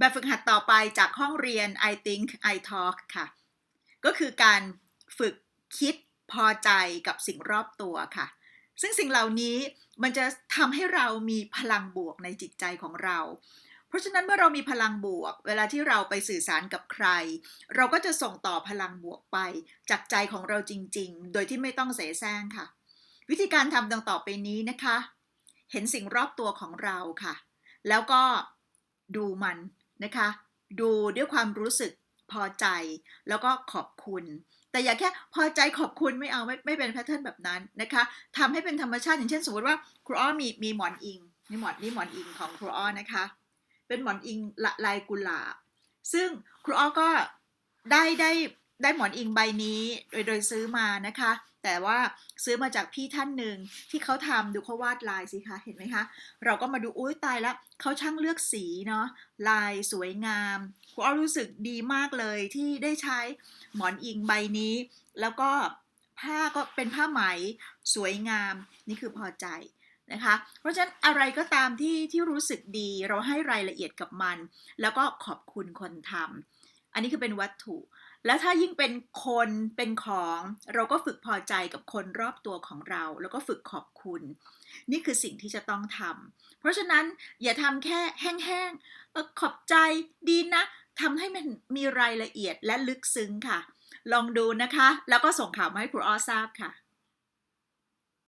แบบฝึกหัดต่อไปจากห้องเรียน I think I talk ค่ะ ก็คือการฝึกคิดพอใจกับสิ่งรอบตัวค่ะ ซึ่งสิ่งเหล่านี้มันจะทำให้เรามีพลังบวกในจิตใจของเรา เพราะฉะนั้นเมื่อเรามีพลังบวก เวลาที่เราไปสื่อสารกับใคร เราก็จะส่งต่อพลังบวกไป จากใจของเราจริง ๆ โดยที่ไม่ต้องเสแสร้งค่ะ วิธีการทำดังต่อไปนี้นะคะ เห็นสิ่งรอบตัวของเราค่ะ แล้วก็ดูมัน นะคะ ดูด้วยความรู้สึกพอใจแล้วก็ขอบคุณ แต่อย่าแค่พอใจขอบคุณไม่เอาไม่ไม่เป็นแพทเทิร์นแบบนั้นนะคะทำให้เป็นธรรมชาติอย่างเช่นสมมติว่าครูอ้อมีมีหมอนอิงนี่หมอนนี่หมอนอิงของครูอ้อนะคะ เป็นหมอนอิงลลายกุหลาบซึ่งครูอ้อก็ได้ได้ ได้หมอนอิงใบนี้โดยโดยซื้อมานะคะ แต่ว่าซื้อมาจากพี่ท่านหนึ่งที่เขาทำดูเขาวาดลายสิคะเห็นไหมคะ เราก็มาดูอุ้ยตายแล้วเขาช่างเลือกสีเนาะลายสวยงามครูอ้อรู้สึกดีมากเลยที่ได้ใช้หมอนอิงใบนี้ แล้วก็ผ้าก็เป็นผ้าไหมสวยงามนี่คือพอใจนะคะ เพราะฉะนั้นอะไรก็ตามที่ที่รู้สึกดีเราให้รายละเอียดกับมัน แล้วก็ขอบคุณคนทำ อันนี้คือเป็นวัตถุ แล้วถ้ายิ่งเป็นคนเป็นของ เราก็ฝึกพอใจกับคนรอบตัวของเรา แล้วก็ฝึกขอบคุณ นี่คือสิ่งที่จะต้องทำเพราะฉะนั้นอย่าทำแค่แห้งๆขอบใจดีนะทำให้มันมีรายละเอียดและลึกซึ้งค่ะ ลองดูนะคะ แล้วก็ส่งข่าวมาให้ครูอ้อทราบค่ะ